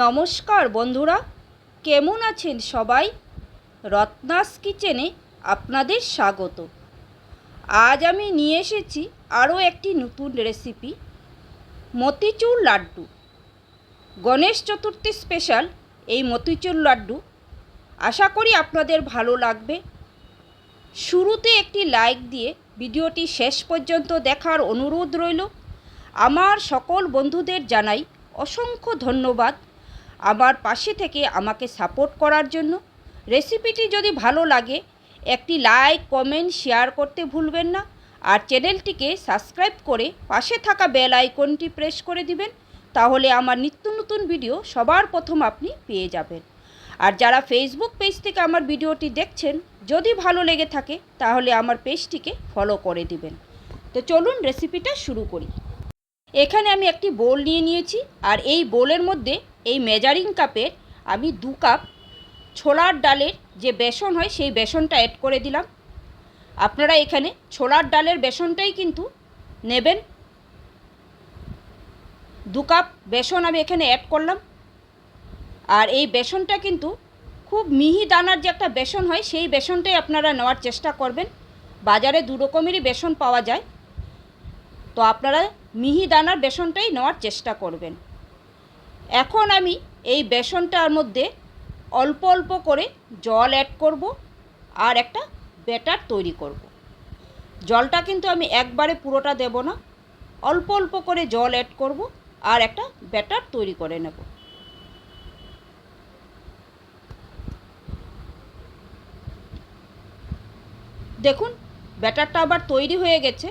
নমস্কার বন্ধুরা, কেমন আছেন সবাই? রত্নাস কিচেনে আপনাদের স্বাগত। আজ আমি নিয়ে এসেছি আরও একটি নতুন রেসিপি, মতিচুর লাড্ডু। গণেশ চতুর্থী স্পেশাল এই মতিচুর লাড্ডু। আশা করি আপনাদের ভালো লাগবে। শুরুতে একটি লাইক দিয়ে ভিডিওটি শেষ পর্যন্ত দেখার অনুরোধ রইল। আমার সকল বন্ধুদের জানাই অসংখ্য ধন্যবাদ। আমার পাশে থেকে আমাকে সাপোর্ট করার জন্য। রেসিপিটি যদি ভালো লাগে, একটি লাইক, কমেন্ট, শেয়ার করতে ভুলবেন না। আর চ্যানেলটিকে সাবস্ক্রাইব করে পাশে থাকা বেল আইকনটি প্রেস করে দিবেন, তাহলে আমার নিত্য নতুন ভিডিও সবার প্রথম আপনি পেয়ে যাবেন। আর যারা ফেসবুক পেজ থেকে আমার ভিডিওটি দেখছেন, যদি ভালো লেগে থাকে, তাহলে আমার পেজটিকে ফলো করে দিবেন। তো চলুন রেসিপিটা শুরু করি। এখানে আমি একটি বোল নিয়ে নিয়েছি, আর এই বোলের মধ্যে এই মেজারিং কাপের আমি দু কাপ ছোলার ডালের যে বেসন হয়, সেই বেসনটা অ্যাড করে দিলাম। আপনারা এখানে ছোলার ডালের বেসনটাই কিন্তু নেবেন। দু কাপ বেসন আমি এখানে অ্যাড করলাম। আর এই বেসনটা কিন্তু খুব মিহি দানার যে একটা বেসন হয়, সেই বেসনটাই আপনারা নেওয়ার চেষ্টা করবেন। বাজারে দু রকমেরই বেসন পাওয়া যায়। তো আপনারা মিহি দানার বেসনটাই নেওয়ার চেষ্টা করবেন। এখন আমি এই বেসনটার মধ্যে অল্প অল্প করে জল অ্যাড করব আর একটা ব্যাটার তৈরি করব। জলটা কিন্তু আমি একবারে পুরোটা দেব না, অল্প অল্প করে জল অ্যাড করব আর একটা ব্যাটার তৈরি করে নেব। দেখুন ব্যাটারটা আবার তৈরি হয়ে গেছে।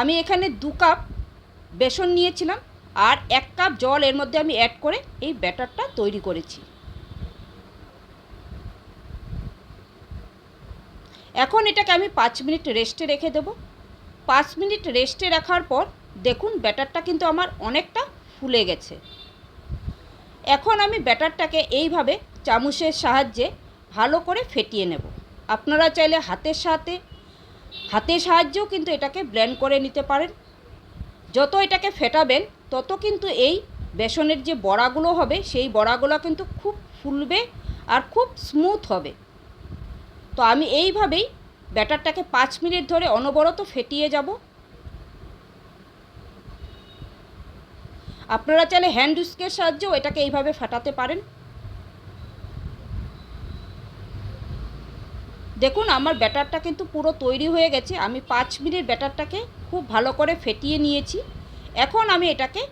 আমি এখানে দু কাপ বেসন নিয়েছিলাম। আর এক কাপ জল এর মধ্যে আমি অ্যাড করে এই ব্যাটারটা তৈরি করেছি। এখন এটাকে আমি পাঁচ মিনিট রেস্টে রেখে দেব। পাঁচ মিনিট রেস্টে রাখার পর দেখুন ব্যাটারটা কিন্তু আমার অনেকটা ফুলে গেছে। এখন আমি ব্যাটারটাকে এইভাবে চামচের সাহায্যে ভালো করে ফেটিয়ে নেব। আপনারা চাইলে হাতের সাথে হাতের সাহায্যেও কিন্তু এটাকে ব্লেন্ড করে নিতে পারেন। যত এটাকে ফেটাবেন তত কিন্তু এই বেসনের যে বড়াগুলো হবে, সেই বড়াগুলো কিন্তু খুব ফুলবে আর খুব স্মুথ হবে। তো আমি এইভাবেই ব্যাটারটাকে পাঁচ মিনিট ধরে অনবরত ফেটিয়ে যাব। আপনারা চাইলে হ্যান্ড উস্কের সাহায্যেও এটাকে এইভাবে ফাটাতে পারেন। দেখুন, আমার ব্যাটারটা কিন্তু পুরো তৈরি হয়ে গেছে। আমি পাঁচ মিনিট ব্যাটারটাকে খুব ভালো করে ফেটিয়ে নিয়েছি। এখন আমি এটাকে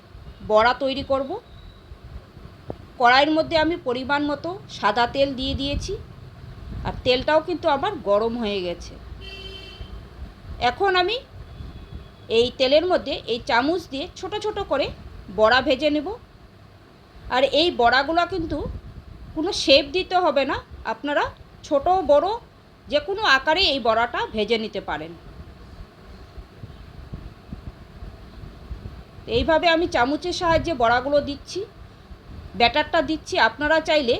বড়া তৈরি করব। কড়াইয়ের মধ্যে আমি পরিমাণ মতো সাদা তেল দিয়ে দিয়েছি। আর তেলটাও কিন্তু আমার গরম হয়ে গেছে। এখন আমি এই তেলের মধ্যে এই চামচ দিয়ে ছোট ছোট করে বড়া ভেজে নেব। আর এই বড়াগুলো কিন্তু কোনো শেপ দিতে হবে না। আপনারা ছোট, বড় যে কোনো আকারে এই বড়াটা ভেজে নিতে পারেন। এইভাবে আমি চামচের সাহায্যে বড়াগুলো দিচ্ছি, ব্যাটারটা দিচ্ছি। আপনারা চাইলে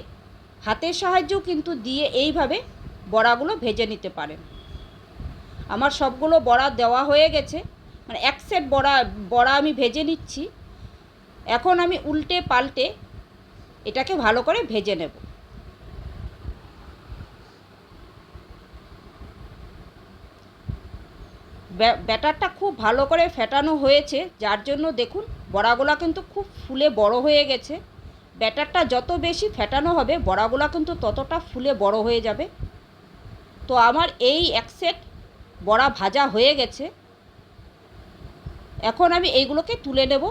হাতের সাহায্যেও কিন্তু দিয়ে এইভাবে বড়াগুলো ভেজে নিতে পারেন। আমার সবগুলো বড়া দেওয়া হয়ে গেছে। মানে এক সেট বড়া বড়া আমি ভেজে নিচ্ছি। এখন আমি উল্টে পাল্টে এটাকে ভালো করে ভেজে নেব। ব্যাটারটা খুব ভালো করে ফেটানো হয়েছে, যার জন্য দেখুন, বড়াগুলা কিন্তু খুব ফুলে বড় হয়ে গেছে। ব্যাটারটা যত বেশি ফেটানো হবে, বড়াগুলা কিন্তু ততটা ফুলে বড় হয়ে যাবে। তো আমার এই এক সেট বড়া ভাজা হয়ে গেছে। এখন আমি এইগুলোকে তুলে নেব।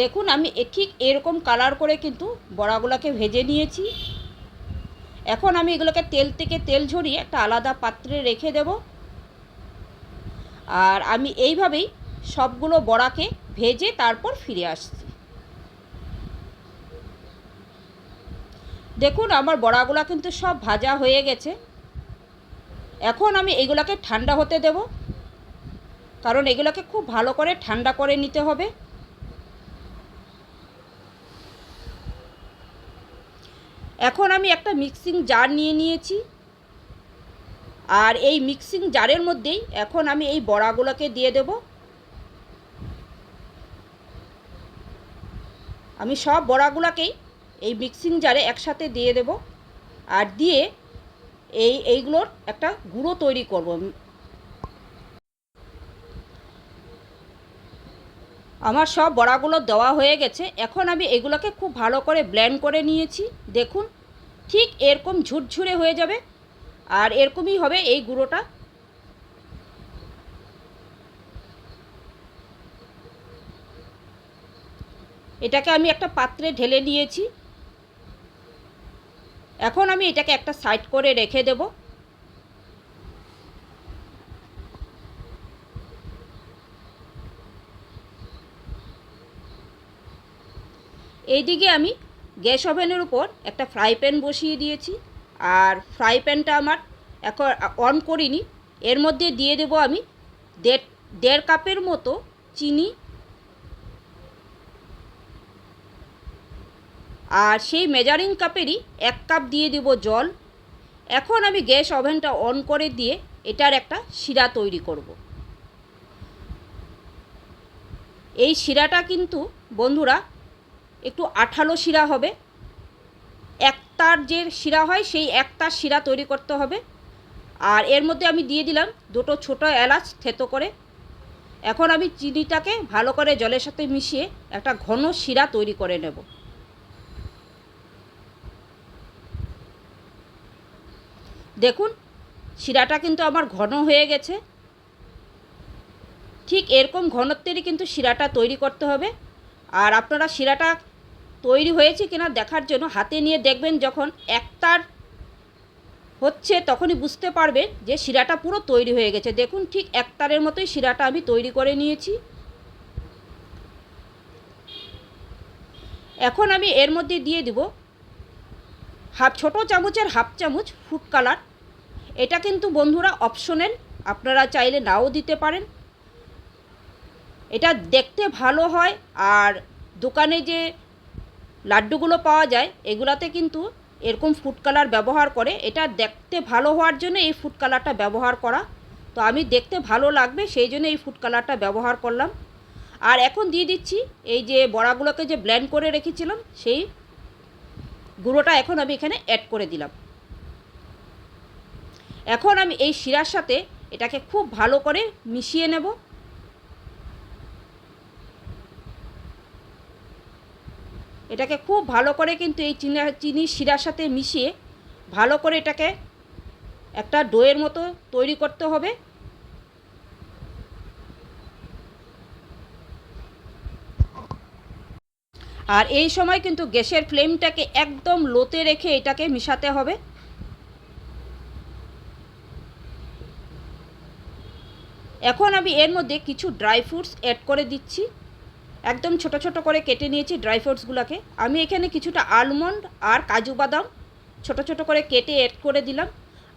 দেখুন, আমি ঠিক এরকম কালার করে কিন্তু বড়াগুলোকে ভেজে নিয়েছি। এখন আমি এগুলোকে তেল থেকে তেল ঝরিয়ে একটা আলাদা পাত্রে রেখে দেবো। আর আমি এইভাবেই সবগুলো বড়াকে ভেজে তারপর ফিরে আসছি। দেখুন, আমার বড়াগুলো কিন্তু সব ভাজা হয়ে গেছে। এখন আমি এগুলোকে ঠান্ডা হতে দেব। কারণ এগুলোকে খুব ভালো করে ঠান্ডা করে নিতে হবে। এখন আমি একটা মিক্সিং জার নিয়ে নিয়েছি। আর এই মিক্সিং জারের মধ্যেই এখন আমি এই বড়াগুলোকে দিয়ে দেব। আমি সব বড়াগুলোকেই এই মিক্সিং জারে একসাথে দিয়ে দেব আর দিয়ে এই, এইগুলোর একটা গুঁড়ো তৈরি করব। আমার সব বড়াগুলো দেওয়া হয়ে গেছে। এখন আমি এগুলোকে খুব ভালো করে ব্লেন্ড করে নিয়েছি। দেখুন, ঠিক এরকম ঝুরঝুরে হয়ে যাবে। আর এরকমই হবে এই গুঁড়োটা। এটাকে আমি একটা পাত্রে ঢেলে নিয়েছি। এখন আমি এটাকে একটা সাইড করে রেখে দেব। এইদিকে আমি গ্যাস ওভেনের উপর একটা ফ্রাই প্যান বসিয়ে দিয়েছি। আর ফ্রাই প্যানটা আমার এখন অন করিনি। এর মধ্যে দিয়ে দেব আমি দেড় দেড় কাপের মতো চিনি। আর সেই মেজারিং কাপেরই এক কাপ দিয়ে দেব জল। এখন আমি গ্যাস ওভেনটা অন করে দিয়ে এটার একটা শিরা তৈরি করব। এই শিরাটা কিন্তু বন্ধুরা একটু আঠালো শিরা হবে। একতার যে শিরা হয়, সেই একতার শিরা তৈরি করতে হবে। আর এর মধ্যে আমি দিয়ে দিলাম দুটো ছোটো এলাচ থেতো করে। এখন আমি চিনিটাকে ভালো করে জলের সাথে মিশিয়ে একটা ঘন শিরা তৈরি করে নেব। দেখুন, শিরাটা কিন্তু আমার ঘন হয়ে গেছে। ঠিক এরকম ঘনত্বেরই কিন্তু শিরাটা তৈরি করতে হবে। আর আপনারা শিরাটা তৈরি হয়েছে কিনা দেখার জন্য হাতে নিয়ে দেখবেন যখন একতার হচ্ছে তখনই বুঝতে পারবেন যে শিরাটা পুরো তৈরি হয়ে গেছে। দেখুন ঠিক একতারের মতোই শিরাটা আমি তৈরি করে নিয়েছি। এখন আমি এর মধ্যে দিয়ে দিব হাফ, ছোটো চামচের হাফ চামচ ফুড কালার। এটা কিন্তু বন্ধুরা অপশনাল, আপনারা চাইলে নাও দিতে পারেন। এটা দেখতে ভালো হয় আর দোকানে যে লাড্ডুগুলো পাওয়া যায়, এগুলাতে কিন্তু এরকম ফুড কালার ব্যবহার করে। এটা দেখতে ভালো হওয়ার জন্য এই ফুড কালারটা ব্যবহার করা। তো আমি দেখতে ভালো লাগবে, সেই জন্য এই ফুড কালারটা ব্যবহার করলাম। আর এখন দিয়ে দিচ্ছি, এই যে বড়াগুলোকে যে ব্ল্যান্ড করে রেখেছিলাম, সেই গুঁড়োটা এখন আমি এখানে অ্যাড করে দিলাম। এখন আমি এই শিরার সাথে এটাকে খুব ভালো করে মিশিয়ে নেব। এটাকে খুব ভালো করে কিন্তু এই চিনা, চিনি শিরার সাথে মিশিয়ে ভালো করে এটাকে একটা ডোয়ের মতো তৈরি করতে হবে। আর এই সময় কিন্তু গ্যাসের ফ্লেমটাকে একদম লোতে রেখে এটাকে মিশাতে হবে। এখন আমি এর মধ্যে কিছু ড্রাই ফ্রুটস অ্যাড করে দিচ্ছি। একদম ছোট ছোট করে কেটে নিয়েছি ড্রাই ফ্রুটসগুলোকে আমি এখানে কিছুটা আলমন্ড আর কাজু বাদাম ছোট ছোট করে কেটে অ্যাড করে দিলাম।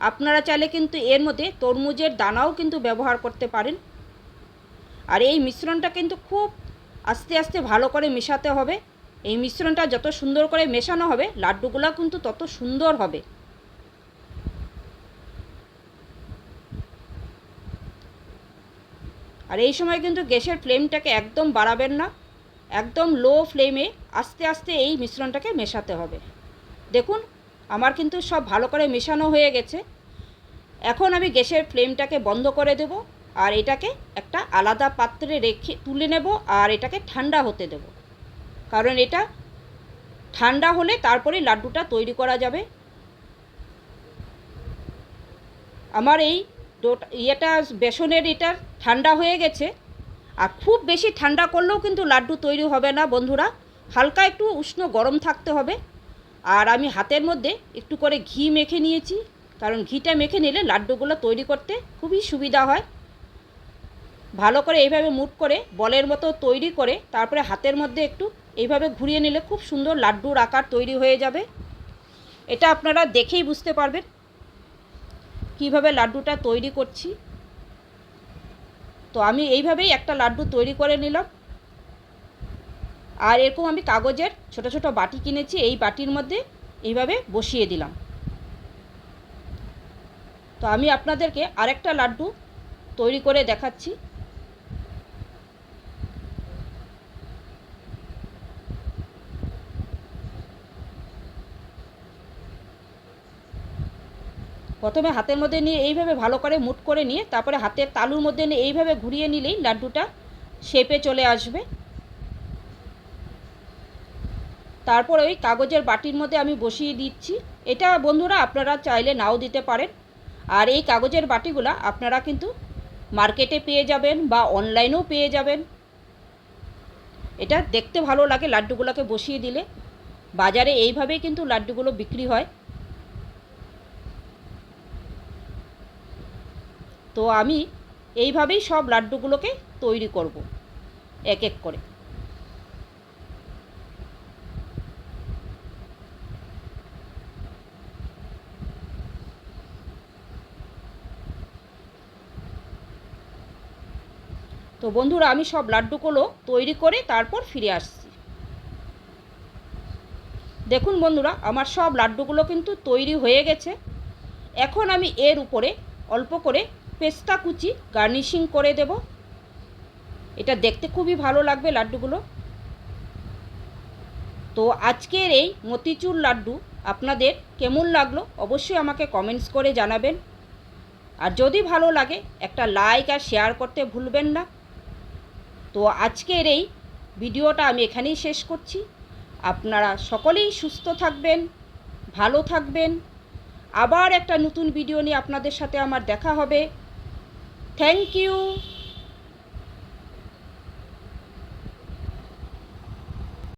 আপনারা চাইলে কিন্তু এর মধ্যে তরমুজের দানাও কিন্তু ব্যবহার করতে পারেন। আর এই মিশ্রণটা কিন্তু খুব আস্তে আস্তে ভালো করে মেশাতে হবে। এই মিশ্রণটা যত সুন্দর করে মেশানো হবে, লাড্ডুগুলো কিন্তু তত সুন্দর হবে। আর এই সময় কিন্তু গ্যাসের ফ্লেমটাকে একদম বাড়াবেন না। একদম লো ফ্লেমে আস্তে আস্তে এই মিশ্রণটাকে মেশাতে হবে। দেখুন, আমার কিন্তু সব ভালো করে মেশানো হয়ে গেছে। এখন আমি গ্যাসের ফ্লেমটাকে বন্ধ করে দেব আর এটাকে একটা আলাদা পাত্রে রেখে তুলে নেব আর এটাকে ঠান্ডা হতে দেব। কারণ এটা ঠান্ডা হলে তারপরে লাড্ডুটা তৈরি করা যাবে। আমার এই ডোটা ইয়েটা, বেসনের এটা ঠান্ডা হয়ে গেছে। আর খুব বেশি ঠান্ডা করলেও কিন্তু লাড্ডু তৈরি হবে না, বন্ধুরা। হালকা একটু উষ্ণ গরম থাকতে হবে। আর আমি হাতের মধ্যে একটু করে ঘি মেখে নিয়েছি, কারণ ঘিটা মেখে নিলে লাড্ডুগুলো তৈরি করতে খুবই সুবিধা হয়। ভালো করে এইভাবে মুট করে বলের মতো তৈরি করে তারপরে হাতের মধ্যে একটু এইভাবে ঘুরিয়ে নিলে খুব সুন্দর লাড্ডুর আকার তৈরি হয়ে যাবে। এটা আপনারা দেখেই বুঝতে পারবেন। কীভাবে লাড্ডুটা তৈরি করছি। তো আমি এইভাবেই একটা লাড্ডু তৈরি করে নিলাম। আর এরকম আমি কাগজের ছোট ছোট বাটি কিনেছি, এই বাটির মধ্যে এইভাবে বসিয়ে দিলাম। তো আমি আপনাদেরকে আরেকটা লাড্ডু তৈরি করে দেখাচ্ছি। প্রথমে হাতের মধ্যে নিয়ে এইভাবে ভালো করে মুট করে নিয়ে, তারপরে হাতের তালুর মধ্যে নিয়ে এইভাবে ঘুরিয়ে নিলেই লাড্ডুটা শেপে চলে আসবে। তারপর ওই কাগজের বাটির মধ্যে আমি বসিয়ে দিচ্ছি। এটা বন্ধুরা আপনারা চাইলে নাও দিতে পারেন। আর এই কাগজের বাটিগুলো আপনারা কিন্তু মার্কেটে পেয়ে যাবেন বা অনলাইনেও পেয়ে যাবেন। এটা দেখতে ভালো লাগে লাড্ডুগুলোকে বসিয়ে দিলে। বাজারে এইভাবেই কিন্তু লাড্ডুগুলো বিক্রি হয়। তো আমি এইভাবেই সব লাড্ডুগুলোকে তৈরি করব, এক এক করে। তো বন্ধুরা, আমি সব লাড্ডুগুলো তৈরি করে তারপর ফিরে আসছি। দেখুন বন্ধুরা, আমার সব লাড্ডুগুলো কিন্তু তৈরি হয়ে গেছে। এখন আমি এর উপরে অল্প করে পেস্তা কুচি গার্নিশিং করে দেব। এটা দেখতে খুবই ভালো লাগবে লাড্ডুগুলো। তো আজকের এই মতিচুর লাড্ডু আপনাদের কেমন লাগল অবশ্যই আমাকে কমেন্টস করে জানাবেন। আর যদি ভালো লাগে একটা লাইক আর শেয়ার করতে ভুলবেন না। তো আজকের এই ভিডিওটা আমি এখানেই শেষ করছি। আপনারা সকলেই সুস্থ থাকবেন, ভালো থাকবেন। আবার একটা নতুন ভিডিও নিয়ে আপনাদের সাথে আমার দেখা হবে। Thank you.